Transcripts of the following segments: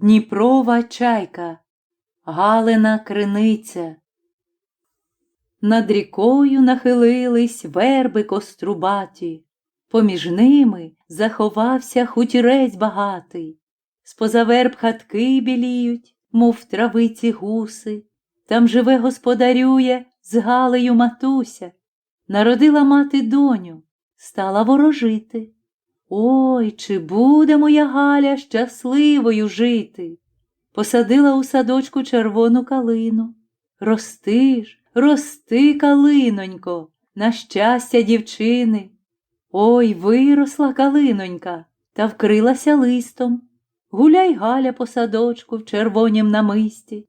Дніпрова чайка, Галина криниця. Над рікою нахилились верби кострубаті, поміж ними заховався хутірець багатий. Споза верб хатки біліють, мов в травиці гуси. Там живе господарює з Галею матуся. Народила мати доню, стала ворожити. Ой, чи буде моя Галя щасливою жити? Посадила у садочку червону калину. Рости ж, рости, калинонько, на щастя дівчини. Ой, виросла калинонька та вкрилася листом. Гуляй Галя по садочку в червонім намисті.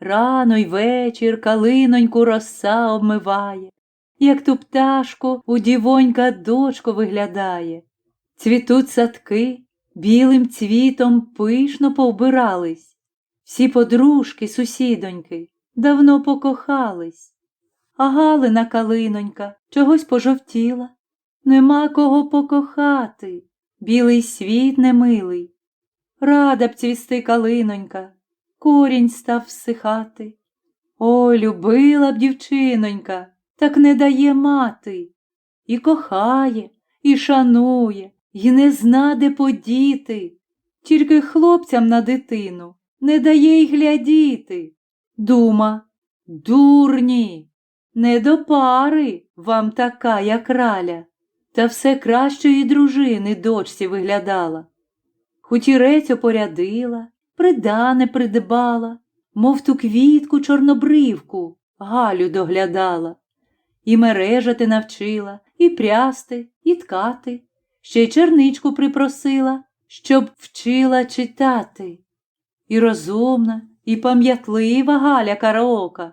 Рано й вечір калиноньку роса обмиває, як ту пташку у дівонька дочко виглядає. Цвітуть садки, білим цвітом пишно повбирались. Всі подружки, сусідоньки, давно покохались. А Галина калинонька чогось пожовтіла. Нема кого покохати, білий світ немилий. Рада б цвісти калинонька, корінь став всихати. Ой, любила б дівчинонька, так не дає мати. І кохає, і шанує, і не зна, де подіти. Тільки хлопцям на дитину не дає й глядіти. Дума, дурні, не до пари вам така, як раля, та все кращої дружини дочці виглядала. Хутірець опорядила, придане придбала, мов ту квітку чорнобривку Галю доглядала, і мережати навчила, і прясти, і ткати, ще й черничку припросила, щоб вчила читати. І розумна, і пам'ятлива Галя караока,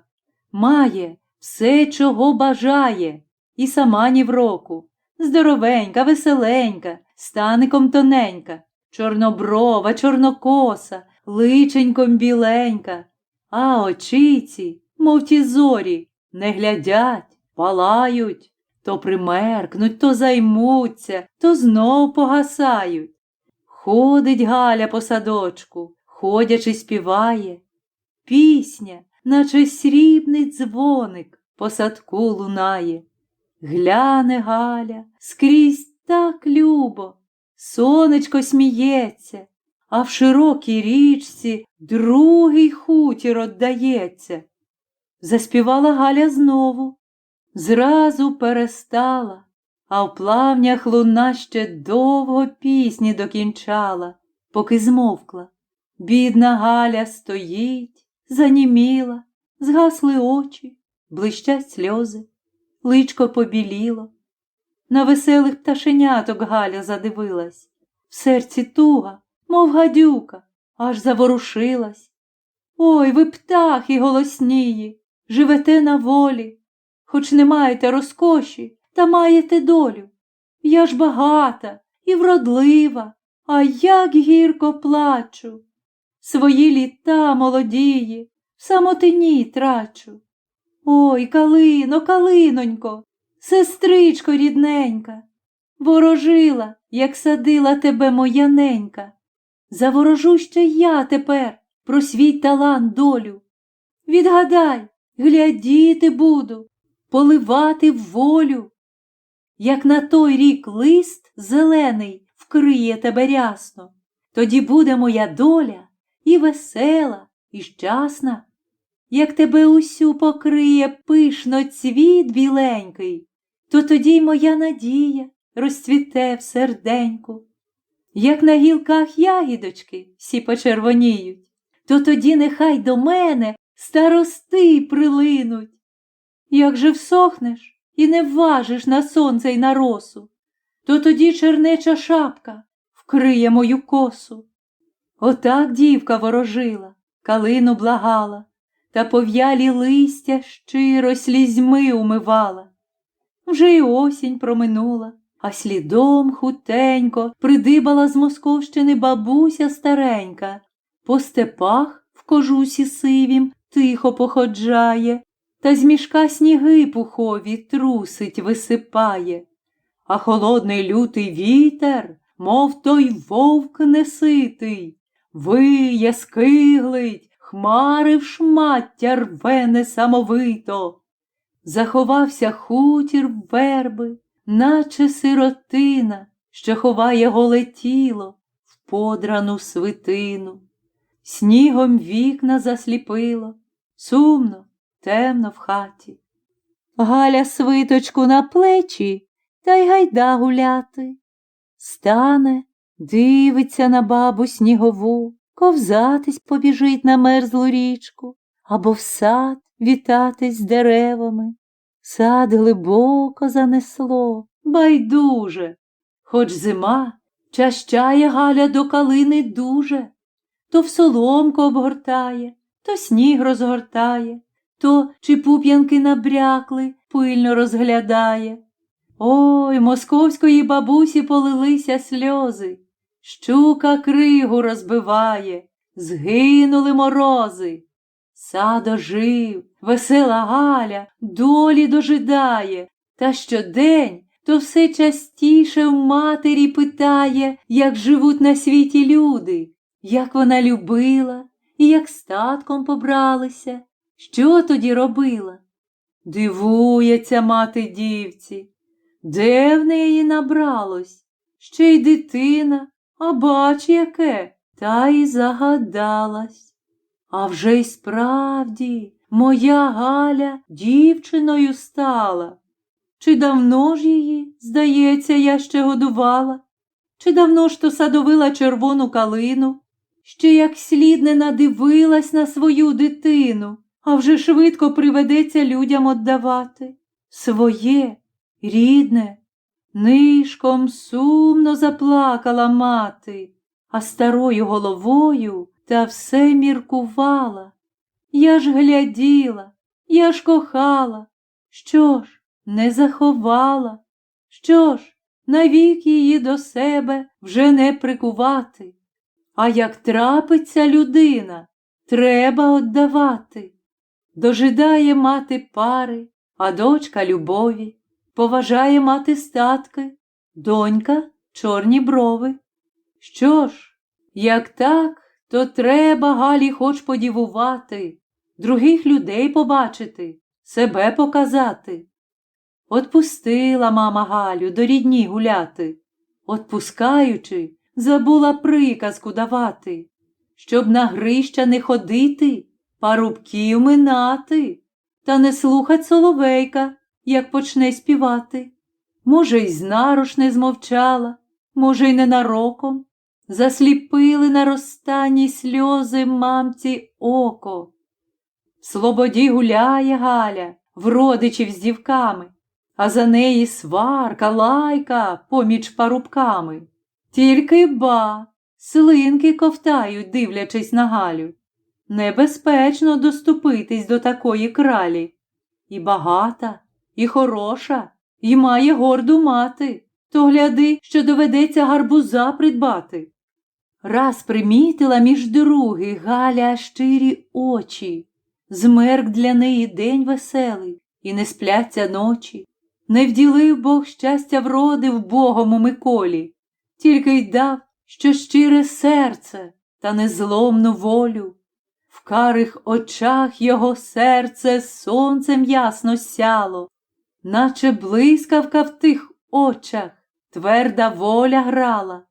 має все, чого бажає, і сама ні в року, здоровенька, веселенька, стаником тоненька, чорноброва, чорнокоса, личеньком біленька, а очиці, мов ті зорі, не глядять, палають, то примеркнуть, то займуться, то знов погасають. Ходить Галя по садочку, ходячи, співає. Пісня, наче срібний дзвоник, по садку лунає. Гляне Галя скрізь так любо, сонечко сміється, а в широкій річці другий хутір оддається. Заспівала Галя знову, зразу перестала, а в плавнях луна ще довго пісні докінчала, поки змовкла. Бідна Галя стоїть, заніміла, згасли очі, блищать сльози, личко побіліло. На веселих пташеняток Галя задивилась, в серці туга, мов гадюка, аж заворушилась. Ой, ви птахи голоснії, живете на волі, хоч не маєте розкоші, та маєте долю. Я ж багата і вродлива, а як гірко плачу. Свої літа молодії, в самотині трачу. Ой, калино, калинонько, сестричко рідненька, ворожила, як садила тебе моя ненька. Заворожу ще я тепер про свій талант долю. Відгадай, глядіти буду, поливати в волю. Як на той рік лист зелений вкриє тебе рясно, тоді буде моя доля і весела, і щасна. Як тебе усю покриє пишно цвіт біленький, то тоді й моя надія розцвіте в серденьку. Як на гілках ягідочки всі почервоніють, то тоді нехай до мене старости прилинуть. Як же всохнеш і не вважиш на сонце й на росу, то тоді чернеча шапка вкриє мою косу. Отак дівка ворожила, калину благала, та пов'ялі листя щиро слізьми умивала. Вже й осінь проминула, а слідом хутенько придибала з Московщини бабуся старенька, по степах в кожусі сивім тихо походжає, та з мішка сніги пухові трусить, висипає, а холодний лютий вітер, мов той вовк неситий, виє, скиглить, хмари в шмаття рве несамовито. Заховався хутір верби, наче сиротина, що ховає голе тіло в подрану свитину. Снігом вікна засліпило, сумно, темно в хаті. Галя свиточку на плечі та й гайда гуляти. Стане, дивиться на бабу снігову, ковзатись побіжить на мерзлу річку, або в сад вітатись деревами. Сад глибоко занесло, байдуже, хоч зима чащає Галя до калини дуже, то в соломку обгортає, то сніг розгортає, то чи пуп'янки набрякли, пильно розглядає. Ой, московської бабусі полилися сльози. Щука кригу розбиває, згинули морози. Сад ожив, весела Галя долі дожидає, та щодень то все частіше в матері питає, як живуть на світі люди, як вона любила і як статком побралися, що тоді робила. Дивується мати дівці, де в неї набралось? Ще й дитина, а бач яке, та й загадалась. А вже й справді моя Галя дівчиною стала. Чи давно ж її, здається, я ще годувала? Чи давно ж то садовила червону калину? Ще як слід не надивилась на свою дитину, а вже швидко приведеться людям отдавати. Своє, рідне, нишком сумно заплакала мати, а старою головою та все міркувала. Я ж гляділа, я ж кохала. Що ж, не заховала? Що ж, навік її до себе вже не прикувати? А як трапиться людина, треба отдавати. Дожидає мати пари, а дочка любові, поважає мати статки, донька чорні брови. Що ж, як так, то треба Галі хоч подівувати, других людей побачити, себе показати. Отпустила мама Галю до рідні гуляти, отпускаючи, забула приказку давати, щоб на грища не ходити, парубків минати, та не слухать соловейка, як почне співати. Може, й знарош не змовчала, може, й ненароком. Засліпили на розстанні сльози мамці око. В слободі гуляє Галя, в родичів з дівками, а за неї сварка, лайка поміж парубками. Тільки ба, слинки ковтають, дивлячись на Галю. Небезпечно доступитись до такої кралі. І багата, і хороша, і має горду мати, то гляди, що доведеться гарбуза придбати. Раз примітила між други Галя щирі очі, змерк для неї день веселий, і не спляться ночі. Не вділив Бог щастя вроди в Богому Миколі, тільки й дав, що щире серце та незломну волю. В карих очах його серце сонцем ясно сяло, наче блискавка в тих очах тверда воля грала,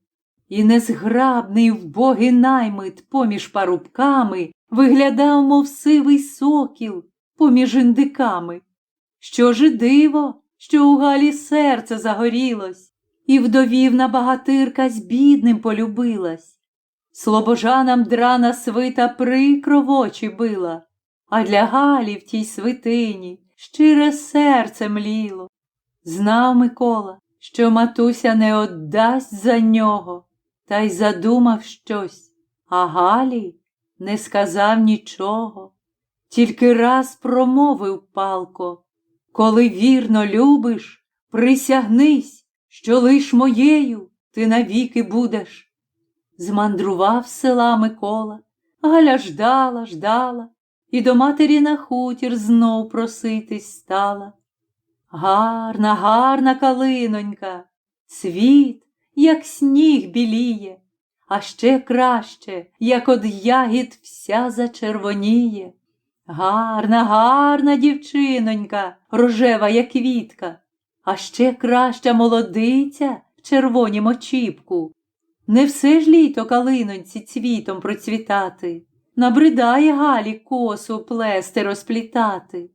і незграбний вбогий наймит поміж парубками виглядав, мов сивий сокіл поміж індиками. Що ж диво, що у Галі серце загорілось, і вдовівна багатирка з бідним полюбилась. Слобожанам драна свита прикро в очі била, а для Галі в тій свитині щире серце мліло. Знав Микола, що матуся не отдасть за нього, та й задумав щось, а Галі не сказав нічого, тільки раз промовив палко коли вірно любиш, присягнись, що лиш моєю ти навіки будеш. Змандрував села Микола, Галя ждала, ждала, і до матері на хутір знов проситись стала. Гарна, гарна калинонька, світ, як сніг біліє, а ще краще, як од ягід вся зачервоніє. Гарна, гарна дівчинонька, рожева, як квітка, а ще краща молодиця в червонім очіпку. Не все ж літо калиноньці цвітом процвітати, набридає Галі косу плести розплітати.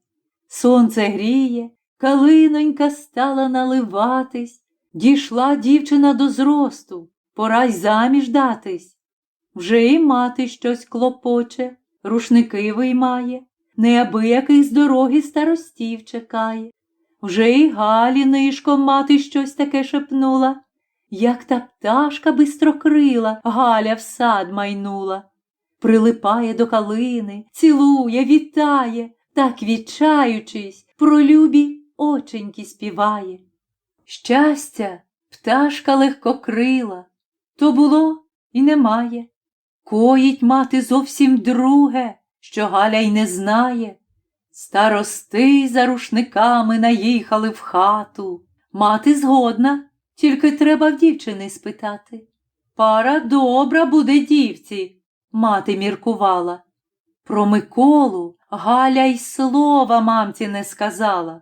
Сонце гріє, калинонька стала наливатись, дійшла дівчина до зросту, пора й заміж датись. Вже й мати щось клопоче, рушники виймає, неабияких з дороги старостів чекає. Вже й Галі нишком мати щось таке шепнула, як та пташка бистрокрила, Галя в сад майнула. Прилипає до калини, цілує, вітає, так вічаючись, про любі оченьки співає. Щастя, пташка легкокрила, то було і немає. Коїть мати зовсім друге, що Галя й не знає. Старости за рушниками наїхали в хату. Мати згодна, тільки треба в дівчини спитати. Пара добра буде дівці, мати міркувала. Про Миколу Галя й слова мамці не сказала.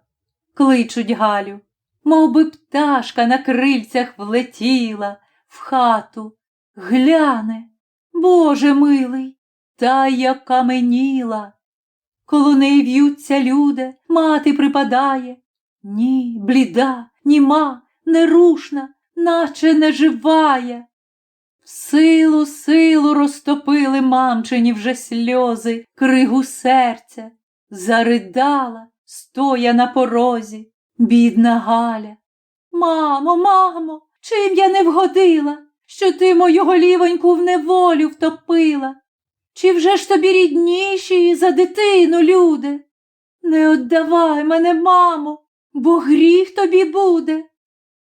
Кличуть Галю, мов би пташка на крильцях влетіла в хату, гляне, Боже милий, та й як каменіла. Коло неї в'ються люди, мати припадає. Ні, бліда, німа, нерушна, наче неживая. В силу, силу розтопили мамчині вже сльози, кригу серця, заридала, стоя на порозі, бідна Галя. Мамо, мамо, чим я не вгодила, що ти мою голівоньку в неволю втопила? Чи вже ж тобі рідніші за дитину, люди? Не отдавай мене, мамо, бо гріх тобі буде.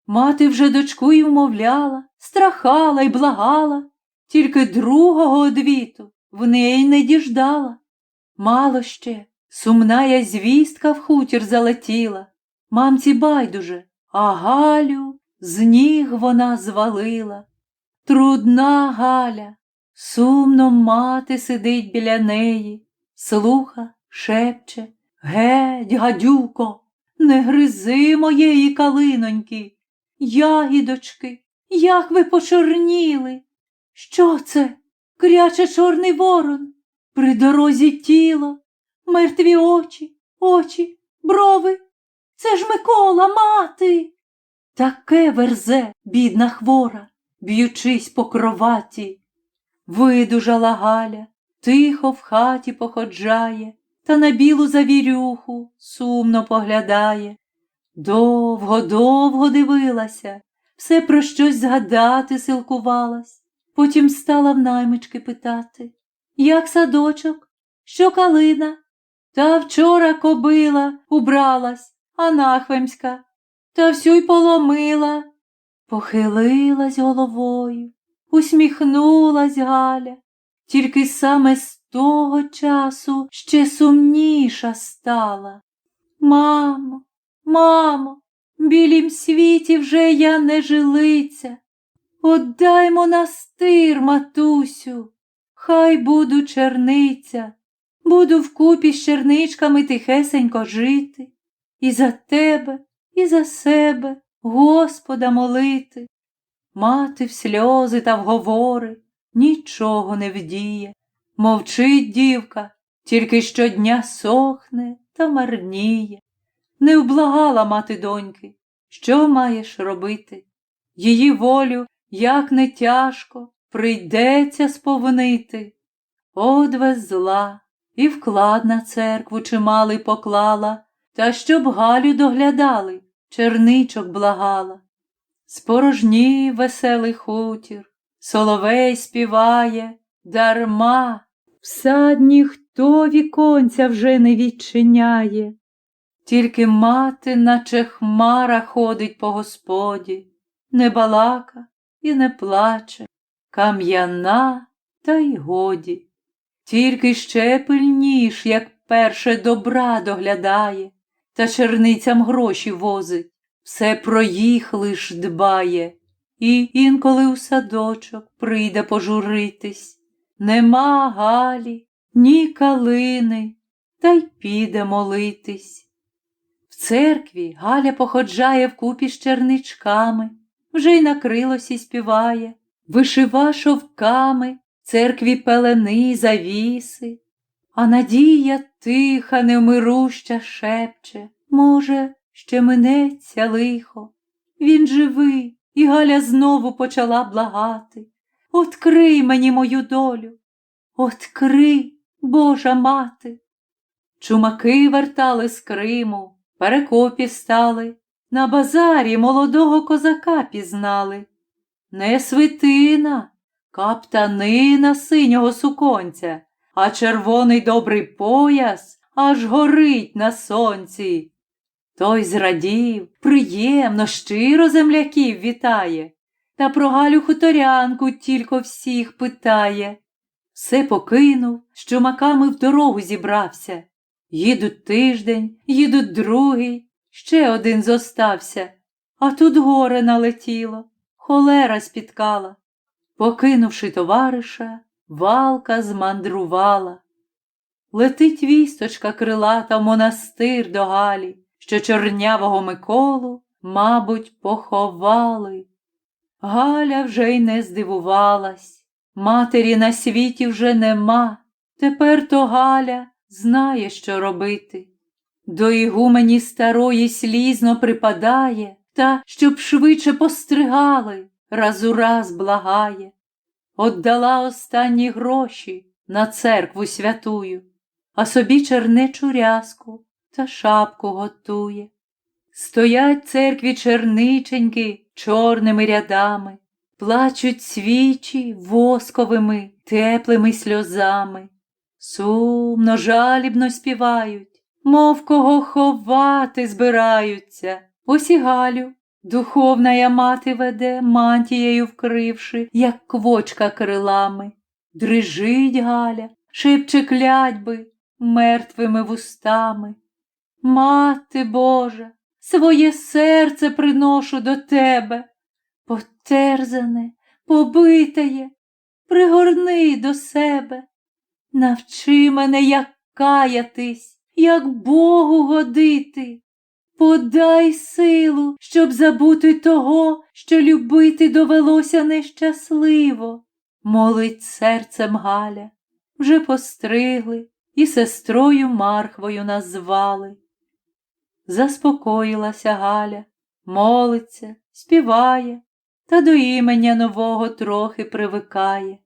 Мати вже дочку й вмовляла, страхала й благала, тільки другого одвіту в неї не діждала. Мало ще, сумна я звістка в хутір залетіла, мамці байдуже, а Галю з ніг вона звалила. Трудна Галя, сумно мати сидить біля неї, слуха, шепче, геть, гадюко, не гризи моєї калиноньки. Ягідочки, як ви почорніли. Що це? Кряче чорний ворон, при дорозі тіло, мертві очі, очі, брови. Це ж Микола, мати. Таке верзе, бідна хвора, б'ючись по кроваті. Видужала Галя, тихо в хаті походжає, та на білу завірюху сумно поглядає. Довго, довго дивилася, все про щось згадати силкувалась, потім стала в наймички питати, як садочок, що калина? Та вчора кобила убралась, а та всю й поломила. Похилилась головою, усміхнулась Галя, тільки саме з того часу ще сумніша стала. Мамо, Мамо, в білім світі вже я не жилиця. Отдай монастир, матусю, хай буду черниця, буду вкупі з черничками тихесенько жити, і за тебе, і за себе Господа молити. Мати в сльози та вговори нічого не вдіє. Мовчить дівка, тільки щодня сохне та марніє. Не вблагала мати доньки, що маєш робити? Її волю, як не тяжко, прийдеться сповнити. Одвез зла і вклад на церкву чималий поклала, та щоб Галю доглядали, черничок благала. Спорожні веселий хутір, соловей співає, дарма, в сад ніхто віконця вже не відчиняє. Тільки мати, наче хмара, ходить по господі, не балака і не плаче, кам'яна, та й годі. Тільки ще пильніш, як перше добра доглядає, та черницям гроші возить, все про їх лиш дбає. і інколи у садочок прийде пожуритись. Нема Галі, ні калини, та й піде молитись. В церкві Галя походжає вкупі з черничками, вже й на крилосі співає, вишива шовками, церкві пелени, завіси. А надія тиха, невмируща шепче, може, ще минеться лихо. Він живий, і Галя знову почала благати. Открий мені мою долю, открий, Божа мати. Чумаки вертали з Криму, перекопі стали, на базарі молодого козака пізнали. Не свитина, каптанина синього суконця, а червоний добрий пояс аж горить на сонці. Той зрадів, приємно, щиро земляків вітає, та про Галю хуторянку тільки всіх питає. Все покинув, з чумаками в дорогу зібрався. Їдуть тиждень, їдуть другий, ще один зостався, а тут горе налетіло, холера спіткала. Покинувши товариша, валка змандрувала. Летить вісточка крилата в монастир до Галі, що чорнявого Миколу, мабуть, поховали. Галя вже й не здивувалась. Матері на світі вже нема. Тепер то Галя знає, що робити. До ігумені старої слізно припадає, та, щоб швидше постригали, раз у раз благає. Отдала останні гроші на церкву святую, а собі чернечу рязку та шапку готує. Стоять церкві черниченьки чорними рядами, плачуть свічі восковими, теплими сльозами. Сумно, жалібно співають, мов кого ховати збираються. Ось і Галю, духовна я мати веде, мантією вкривши, як квочка крилами. Дрижить Галя, шепче клятьби мертвими вустами. Мати Божа, своє серце приношу до тебе, потерзане, побитає, пригорни до себе. Навчи мене, як каятись, як Богу годити. Подай силу, щоб забути того, що любити довелося нещасливо. Молить серцем Галя, вже постригли і сестрою Мархвою назвали. Заспокоїлася Галя, молиться, співає, та до імення нового трохи привикає.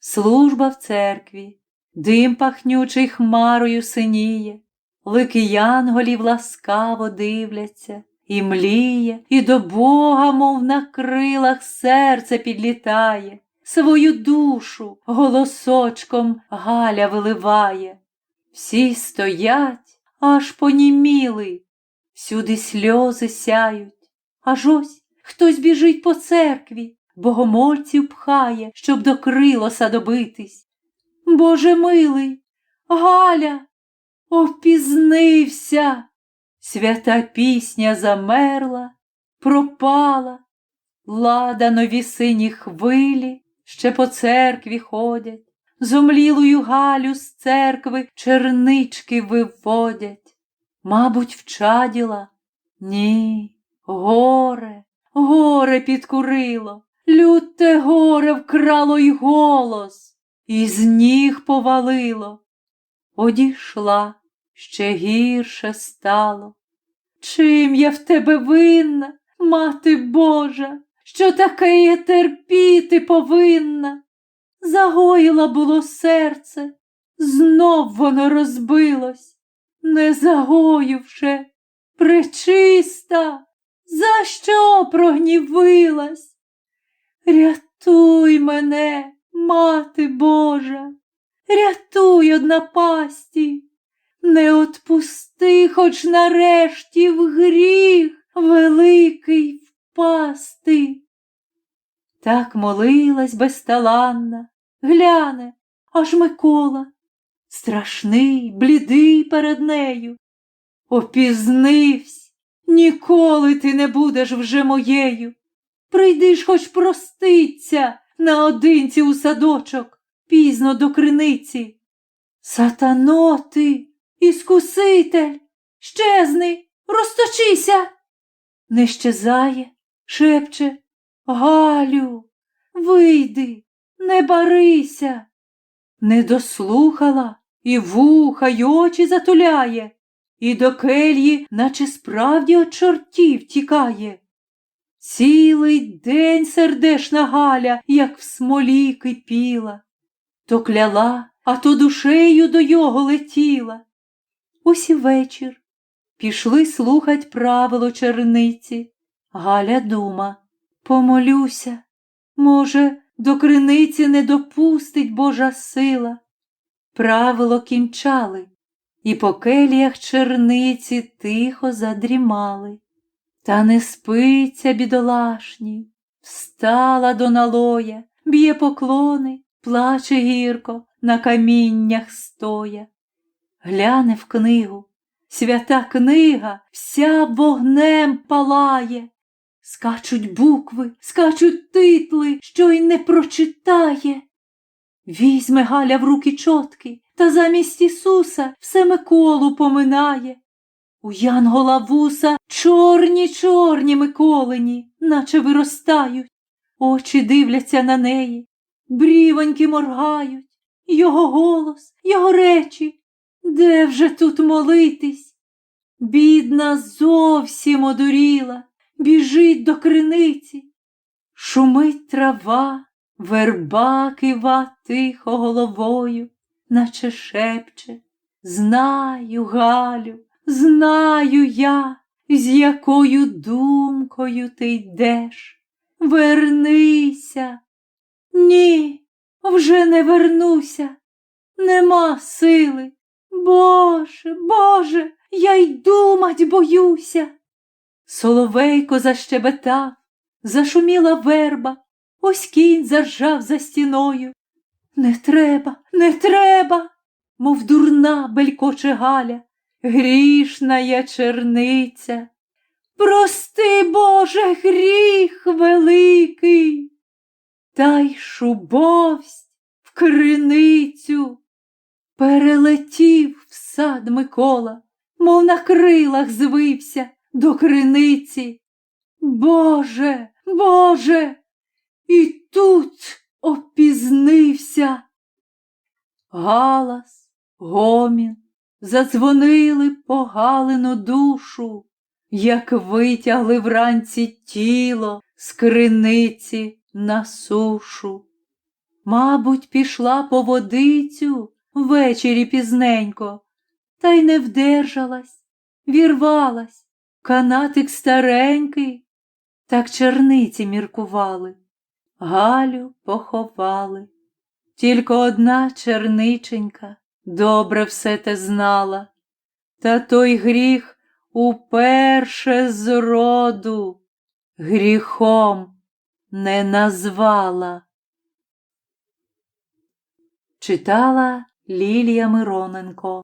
Служба в церкві, дим пахнючий хмарою синіє, лики янголів ласкаво дивляться, і мліє, і до Бога, мов на крилах, серце підлітає, свою душу голосочком Галя виливає. Всі стоять, аж поніміли, всюди сльози сяють, аж ось хтось біжить по церкві, богомольців пхає, щоб до крилоса добитись. Боже милий, Галя, опізнився. Свята пісня замерла, пропала, ладанові сині хвилі ще по церкві ходять, зомлілую Галю з церкви чернички виводять. Мабуть, вчаділа? Ні, горе, горе підкурило, люте горе вкрало й голос, і з ніг повалило. Одійшла, ще гірше стало. Чим я в тебе винна, мати Божа, що таке я терпіти повинна? Загоїла було серце, знов воно розбилось, не загоївши, пречиста, за що прогнівилась? Рятуй мене, мати Божа, рятуй од напасті, не отпусти, хоч нарешті в гріх великий впасти. Так молилась безталанна, гляне, аж Микола, страшний, блідий перед нею. Опізнивсь, ніколи ти не будеш вже моєю. Прийди ж хоч проститься наодинці у садочок, пізно до криниці. Сатано ти, іскуситель, щезни, розточися. Не щезає, шепче, Галю, вийди, не барися. Не дослухала і вуха, й очі затуляє, і до кельї, наче справді от чортів тікає. Цілий день сердешна Галя, як в смолі кипіла, то кляла, а то душею до його летіла. Ось вечір. Пішли слухать правило черниці. Галя дума, помолюся, може, до криниці не допустить Божа сила. Правило кінчали, і по келіях черниці тихо задрімали. Та не спиться бідолашні, встала до налоя, б'є поклони, плаче гірко, на каміннях стоя. Гляне в книгу, свята книга вся вогнем палає. Скачуть букви, скачуть титли, що й не прочитає. Візьме Галя в руки чотки, та замість Ісуса все Миколу поминає. У Янгола вуса чорні чорні Миколині, наче виростають, очі дивляться на неї, брівоньки моргають, його голос, його речі. Де вже тут молитись? Бідна зовсім одуріла, біжить до криниці. Шумить трава, верба кива тихо головою, наче шепче. Знаю, Галю, знаю я, з якою думкою ти йдеш. Вернися. Ні, вже не вернуся, нема сили. Боже, Боже, я й думать боюся. Соловейко защебетав, зашуміла верба, ось кінь заржав за стіною. Не треба, не треба, мов дурна белькоче Галя, грішна я черниця. Прости, Боже, гріх великий, та й шубовсть в криницю. Перелетів в сад Микола, мов на крилах звився до криниці. Боже, Боже, і тут опізнився. Галас, гомін, задзвонили по Галину душу, як витягли вранці тіло з криниці на сушу. Мабуть, пішла по водицю ввечері пізненько, та й не вдержалась, вірвалась, канатик старенький, так черниці міркували, Галю поховали. Тільки одна черниченька добре все те знала, та той гріх уперше з роду гріхом не назвала. Читала Лілія Мироненко